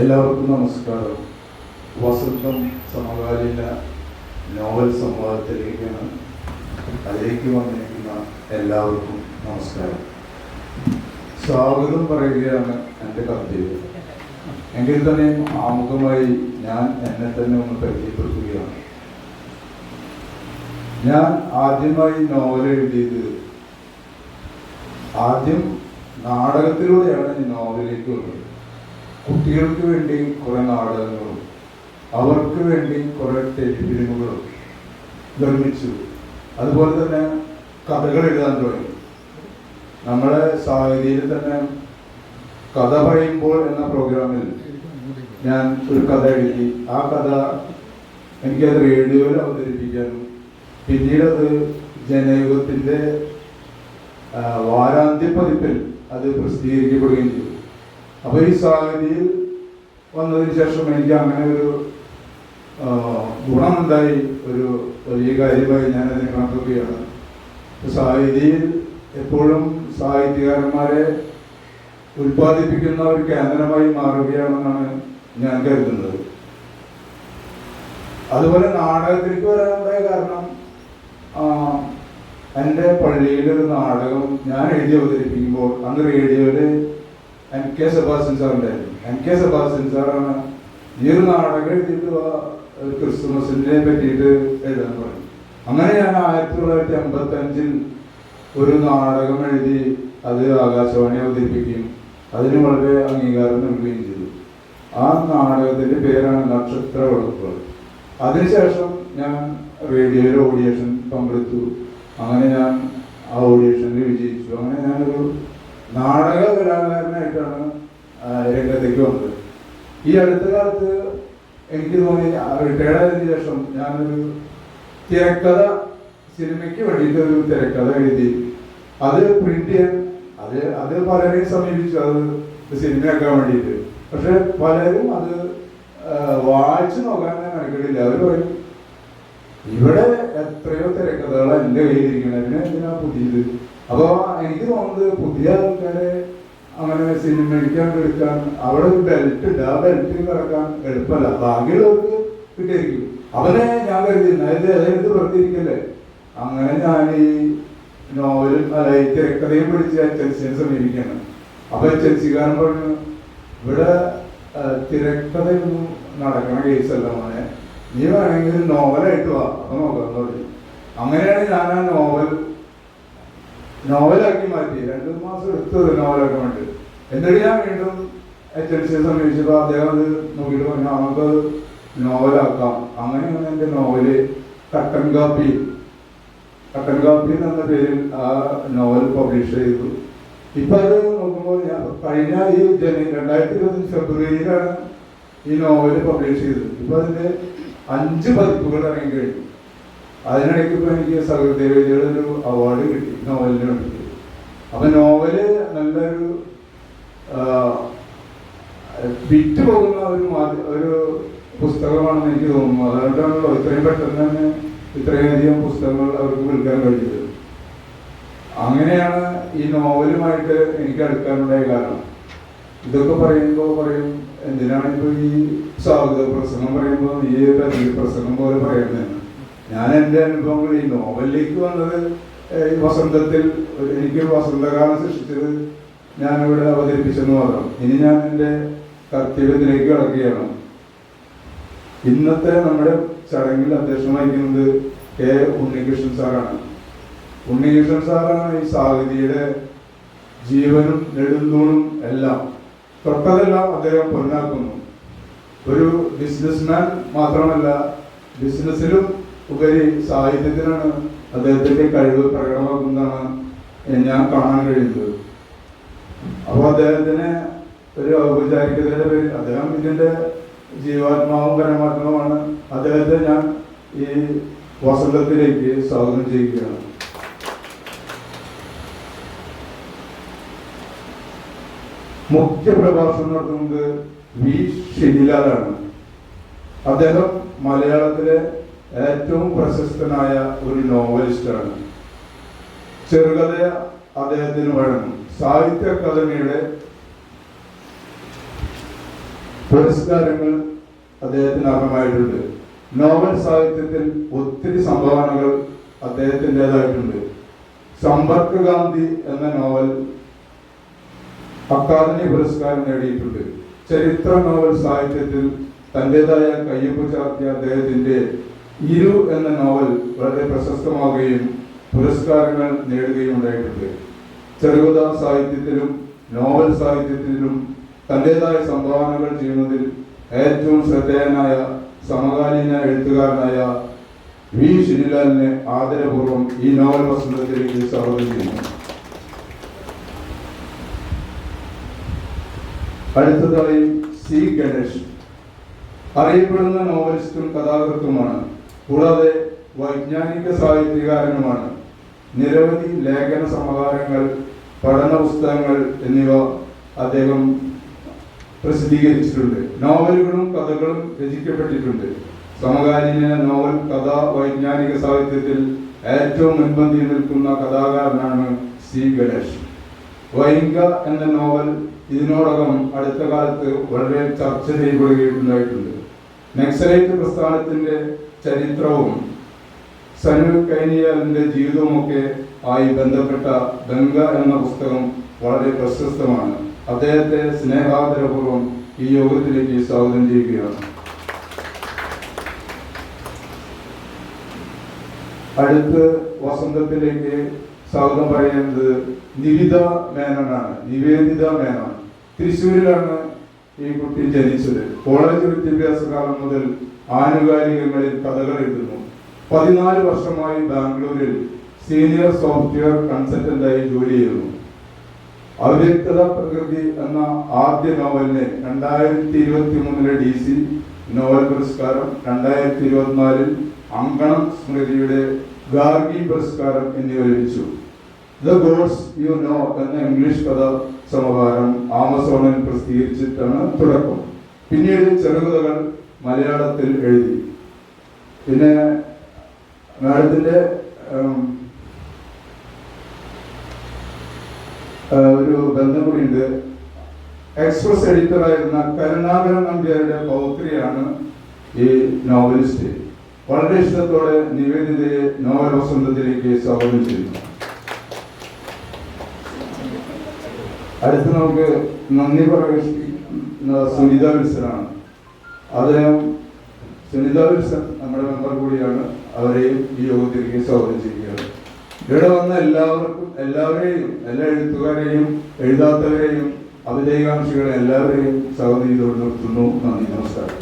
എല്ലാവർക്കും നമസ്കാരം. വസന്തം സമകാലീന നോവൽ സംവാദത്തിലേക്കാണ് അതിലേക്ക് വന്നിരിക്കുന്ന എല്ലാവർക്കും നമസ്കാരം. സ്വാഗതം പറയുകയാണ് എന്റെ കവിതയിൽ. എങ്കിൽ തന്നെയും ആമുഖമായി ഞാൻ എന്നെ തന്നെ ഒന്ന് പരിചയപ്പെടുത്തുകയാണ്. ഞാൻ ആദ്യമായി നോവൽ എഴുതിയത് ആദ്യം നാടകത്തിലൂടെയാണ് ഈ നോവലിലേക്ക് വന്നത്. കുട്ടികൾക്ക് വേണ്ടി കുറെ നാടകങ്ങളും അവർക്ക് വേണ്ടി കുറെ ടെലിഫിലിമുകളും നിർമ്മിച്ചു. അതുപോലെ തന്നെ കഥകൾ എഴുതാൻ തുടങ്ങി. നമ്മുടെ സാഹചര്യം തന്നെ കഥ പറയുമ്പോൾ എന്ന പ്രോഗ്രാമിൽ ഞാൻ ഒരു കഥ എഴുതി. ആ കഥ എനിക്കത് റേഡിയോയിൽ അവതരിപ്പിക്കാനും പിന്നീട് അത് ജനയുഗത്തിന്റെ വാരാന്ത്യ പതിപ്പിൽ അത് പ്രസിദ്ധീകരിക്കപ്പെടുകയും ചെയ്തു. അപ്പോൾ ഈ സാഹചര്യത്തിൽ വന്നതിന് ശേഷം എനിക്ക് അങ്ങനെ ഒരു ഗുണമുണ്ടായി. ഒരു വലിയ കാര്യമായി ഞാൻ അതിനെ കണക്കുകയാണ് സാഹിതിയിൽ എപ്പോഴും സാഹിത്യകാരന്മാരെ ഉൽപ്പാദിപ്പിക്കുന്ന ഒരു കേന്ദ്രമായി മാറുകയാണെന്നാണ് ഞാൻ കരുതുന്നത്. അതുപോലെ നാടകത്തിലേക്ക് വരാനുണ്ടായ കാരണം എന്റെ പള്ളിയിൽ ഒരു നാടകം ഞാൻ എഴുതി അവതരിപ്പിക്കുമ്പോൾ അന്ന് റേഡിയോയിൽ എൻ കെ സെബാസ്റ്റ്യൻ സാർ ഉണ്ടായിരുന്നു എൻ കെ സെബാസ്റ്റ്യൻ സാറാണ് ഈ ഒരു നാടകം എഴുതിയിട്ട് ക്രിസ്തുമസിനെ പറ്റിയിട്ട് എഴുതാൻ പറഞ്ഞു അങ്ങനെ ഞാൻ ആയിരത്തി തൊള്ളായിരത്തി അമ്പത്തി അഞ്ചിൽ ഒരു നാടകം എഴുതി അത് ആകാശവാണി അവതരിപ്പിക്കുകയും അതിന് വളരെ അംഗീകാരം നൽകുകയും ചെയ്തു. ആ നാടകത്തിന്റെ പേരാണ് നക്ഷത്ര വളർത്തുകൾ അതിനുശേഷം ഞാൻ റേഡിയോയിൽ ഓഡിയേഷൻ പങ്കെടുത്തു. അങ്ങനെ ഞാൻ ആ ഓഡിയേഷനിൽ വിജയിച്ചു. അങ്ങനെ ഞാനൊരു നാടക കലാകാരനായിട്ടാണ് രംഗത്തേക്ക് വന്നത്. ഈ അടുത്ത കാലത്ത് എനിക്ക് തോന്നി റിട്ടയർഡ് ആയതിനു ശേഷം ഞാനൊരു തിരക്കഥ സിനിമയ്ക്ക് വേണ്ടിയിട്ട് ഒരു തിരക്കഥ എഴുതി അത് പ്രിന്റ് ചെയ്യാൻ അത് അത് പലരെയും സമീപിച്ചു അത് സിനിമയാക്കാൻ വേണ്ടിയിട്ട്. പക്ഷെ പലരും അത് വായിച്ചു നോക്കാൻ ഞാൻ മെനക്കെടില്ല അവർ പറയും ഇവിടെ എത്രയോ തിരക്കഥകൾ എന്റെ കയ്യിലിരിക്കണം പിന്നെ എന്തിനാ പുതിയത്? അപ്പൊ എനിക്ക് തോന്നുന്നത് പുതിയ ആൾക്കാരെ അങ്ങനെ സിനിമയ്ക്കാൻ എടുക്കാൻ അവിടെ ഒരു ബെൽറ്റ് ഉണ്ട്. ആ ബെൽറ്റ് കിടക്കാൻ എളുപ്പമല്ല. ബാക്കിയുള്ളവർക്ക് കിട്ടിയിരിക്കും. അവനെ ഞാൻ കരുതിയിരുന്നു. അതായത് അതെടുത്ത് വെറുതെ അങ്ങനെ ഞാൻ ഈ നോവലും അല്ല ഈ തിരക്കഥയും പിടിച്ച് ചെൽസിയെ സമീപിക്കുകയാണ്. അപ്പൊ ചെൽസിക്കാരൻ പറഞ്ഞു ഇവിടെ തിരക്കഥയൊന്നും നടക്കണ കേസല്ല മോനെ. നീ വേണമെങ്കിൽ നോവലായിട്ട് വാ. അപ്പൊ നോക്കാം അങ്ങനെയാണ് ഞാൻ ആ നോവൽ നോവലാക്കി മാറ്റി. രണ്ടു മാസം എടുത്തു നോവലാക്കി വേണ്ടി. എന്നിട്ട് ഞാൻ വീണ്ടും എച്ച് എൽ സിയെ സമീപിച്ചപ്പോൾ അദ്ദേഹം അത് നോക്കിയിട്ട് പറഞ്ഞു നമുക്ക് നോവലാക്കാം. അങ്ങനെയാണ് എന്റെ നോവൽ കട്ടൻ കാപ്പി. കട്ടൻ കാപ്പി എന്ന പേരിൽ ആ നോവൽ പബ്ലിഷ് ചെയ്തു. ഇപ്പൊ അത് നോക്കുമ്പോൾ ഞാൻ കഴിഞ്ഞ ഈ ജനുവരി രണ്ടായിരത്തി ഇരുപത്തി ഫെബ്രുവരിയിലാണ് ഈ നോവൽ പബ്ലിഷ് ചെയ്തത്. ഇപ്പൊ അതിന്റെ അഞ്ച് പതിപ്പുകൾ ഇറങ്ങി കഴിഞ്ഞു. അതിനിടയ്ക്ക് ഇപ്പൊ എനിക്ക് സഹൃദയയുടെ ഒരു അവാർഡ് കിട്ടി നോവലിന് വേണ്ടിയിട്ട് അപ്പൊ നോവൽ നല്ലൊരു വിറ്റ് പോകുന്ന ഒരു ഒരു പുസ്തകമാണെന്ന് എനിക്ക് തോന്നുന്നു. അതുകൊണ്ടാണല്ലോ ഇത്രയും പെട്ടെന്ന് തന്നെ ഇത്രയധികം പുസ്തകങ്ങൾ അവർക്ക് വിൽക്കാൻ കഴിഞ്ഞത്. അങ്ങനെയാണ് ഈ നോവലുമായിട്ട് എനിക്ക് അടുക്കാനുണ്ടായ കാരണം. ഇതൊക്കെ പറയുമ്പോൾ പറയും എന്തിനാണ് ഇപ്പോൾ ഈ സ്വാഗത പ്രസംഗം പറയുമ്പോൾ നീ പ്രസംഗം പോലെ പറയുന്നത് ഞാൻ എന്റെ അനുഭവങ്ങൾ ഈ നോവലിലേക്ക് വന്നത് ഈ വസന്തത്തിൽ എനിക്ക് വസന്തകാലം സൃഷ്ടിച്ചത് ഞാനിവിടെ അവതരിപ്പിച്ചെന്ന് മാത്രം. ഇനി ഞാൻ എന്റെ കർത്തവ്യത്തിലേക്ക് കടക്കുകയാണ്. ഇന്നത്തെ നമ്മുടെ ചടങ്ങിൽ അധ്യക്ഷം വഹിക്കുന്നത് കെ ഉണ്ണികൃഷ്ണൻ സാറാണ്. ഉണ്ണികൃഷ്ണൻ സാറാണ് ഈ സാഹിതിയുടെ ജീവനും നെടുന്തൂണും എല്ലാം. തൊട്ടതെല്ലാം അദ്ദേഹം പൊന്നാക്കുന്നു. ഒരു ബിസിനസ്മാൻ മാത്രമല്ല ബിസിനസ്സിലും ഉപരി സാഹിത്യത്തിനാണ് അദ്ദേഹത്തിന്റെ കഴിവ് പ്രകടമാക്കുന്നതാണ് ഞാൻ കാണാൻ കഴിയുന്നത്. അപ്പോൾ അദ്ദേഹത്തിന് ഒരു ഔപചാരികതയുടെ പേരിൽ അദ്ദേഹം ഇതിന്റെ ജീവാത്മാവും പരമാത്മാവുമാണ്. അദ്ദേഹത്തെ ഞാൻ ഈ വസന്തത്തിലേക്ക് സ്വാഗതം ചെയ്യുകയാണ്. മുഖ്യ പ്രഭാഷണം നടത്തുന്നത് വി. ഷിനിലാലാണ് അദ്ദേഹം മലയാളത്തിലെ ഏറ്റവും പ്രശസ്തനായ ഒരു നോവലിസ്റ്റാണ്. ചെറുകഥ അദ്ദേഹത്തിന് വഴങ്ങും സാഹിത്യ അക്കാദമിയുടെ പുരസ്കാരങ്ങൾ അദ്ദേഹത്തിന് അർഹമായിട്ടുണ്ട്. നോവൽ സാഹിത്യത്തിൽ ഒത്തിരി സംഭാവനകൾ അദ്ദേഹത്തിന്റെതായിട്ടുണ്ട്. സമ്പർക്ക് ഗാന്ധി എന്ന നോവൽ അക്കാദമി പുരസ്കാരം നേടിയിട്ടുണ്ട്. ചരിത്ര നോവൽ സാഹിത്യത്തിൽ തന്റെതായ കയ്യൊപ്പ് ചാർത്തിയ അദ്ദേഹത്തിന്റെ ഇരു എന്ന നോവൽ വളരെ പ്രശസ്തമാവുകയും പുരസ്കാരങ്ങൾ നേടുകയും ഉണ്ടായിട്ടുണ്ട്. ചെറുകഥാ സാഹിത്യത്തിലും നോവൽ സാഹിത്യത്തിലും തന്റെതായ സംഭാവനകൾ ചെയ്യുന്നതിൽ ഏറ്റവും ശ്രദ്ധേയനായ സമകാലീന എഴുത്തുകാരനായ വി. ഷിനിലാലിനെ ആദരപൂർവം ഈ നോവൽ വസന്തത്തിലേക്ക് സ്വാഗതം ചെയ്യുന്നു. അടുത്തതായി സി. ഗണേഷ്. അറിയപ്പെടുന്ന നോവലിസ്റ്റും കഥാകൃത്തുമാണ് കൂടാതെ വൈജ്ഞാനിക സാഹിത്യകാരനുമാണ്. നിരവധി ലേഖന സമാഹാരങ്ങൾ പഠന പുസ്തകങ്ങൾ എന്നിവ അദ്ദേഹം പ്രസിദ്ധീകരിച്ചിട്ടുണ്ട്. നോവലുകളും കഥകളും രചിക്കപ്പെട്ടിട്ടുണ്ട്. സമകാലീന നോവൽ കഥ വൈജ്ഞാനിക സാഹിത്യത്തിൽ ഏറ്റവും മുൻപന്തിയിൽ നിൽക്കുന്ന കഥാകാരനാണ് സി. ഗണേഷ്. വൈങ്ക എന്ന നോവൽ ഇതിനോടകം അടുത്ത കാലത്ത് വളരെ ചർച്ച ചെയ്യപ്പെടുകയുണ്ടായിട്ടുണ്ട്. നക്സലൈറ്റ് പ്രസ്ഥാനത്തിന്റെ ചരിത്രവും സനു കൈനിയാലിന്റെ ജീവിതവുമൊക്കെ ആയി ബന്ധപ്പെട്ട ഗംഗ എന്ന പുസ്തകം വളരെ പ്രശസ്തമാണ്. അദ്ദേഹത്തെ സ്നേഹാദരപൂർവം ഈ യോഗത്തിലേക്ക് സ്വാഗതം ചെയ്യുകയാണ്. അടുത്ത് വസന്തത്തിലേക്ക് സ്വാഗതം പറയുന്നത് നിവിത മേനനാണ് നിവേദിത മേനോൻ. തൃശ്ശൂരിലാണ് ഈ കുട്ടി ജനിച്ചത്. കോളേജ് വിദ്യാഭ്യാസ കാലം മുതൽ ആനുകാലികങ്ങളിൽ കഥകൾ എഴുതുന്നു പതിനാല് വർഷമായി ബാംഗ്ലൂരിൽ സീനിയർ സോഫ്റ്റ്വെയർ കൺസൾട്ടന്റായി ജോലി ചെയ്യുന്നു. അവ്യക്തത പ്രകൃതി എന്ന ആദ്യ നോവലിന് രണ്ടായിരത്തി ഇരുപത്തി മൂന്നിലെ ഡി സി നോവൽ പുരസ്കാരം രണ്ടായിരത്തി ഇരുപത്തിനാലിൽ അങ്കണം സ്മൃതിയുടെ ഗാർഗി പുരസ്കാരം എന്നിവ ലഭിച്ചു. ദ ഗോഡ്സ് യു നോ എന്ന ഇംഗ്ലീഷ് കഥ സമാഹാരം ആമസോണിൽ പ്രസിദ്ധീകരിച്ചിട്ടാണ് തുടക്കം. പിന്നീട് ചെറുകഥകൾ മലയാളത്തിൽ എഴുതി. പിന്നെ ആ, ഒരു ബന്ധം കൂടിയുണ്ട്. എക്സ്പ്രസ് എഡിറ്ററായിരുന്ന കരുണാകരൻ നമ്പ്യാരുടെ പൗത്രിയാണ് ഈ നോവലിസ്റ്റ് വളരെ ഇഷ്ടത്തോടെ നിവേദിതയെ നോവൽ വസന്തത്തിലേക്ക് സ്വാഗതം ചെയ്യുന്നു. അടുത്ത് നമുക്ക് നന്ദി പ്രകടിപ്പിക്കുന്ന സുനിത വിൽസനാണ് അദ്ദേഹം സുനിത വിൽസൺ നമ്മുടെ മെമ്പർ കൂടിയാണ്. അവരെയും ഈ യോഗത്തിലേക്ക് സ്വാഗതം ചെയ്യുകയാണ്. ഇവിടെ വന്ന എല്ലാവർക്കും എല്ലാവരെയും എല്ലാ എഴുത്തുകാരെയും എഴുതാത്തവരെയും അഭിനയകാംക്ഷികളെ എല്ലാവരെയും സ്വാഗതം ചെയ്തുകൊണ്ട് നിർത്തുന്നു. നന്ദി നമസ്കാരം.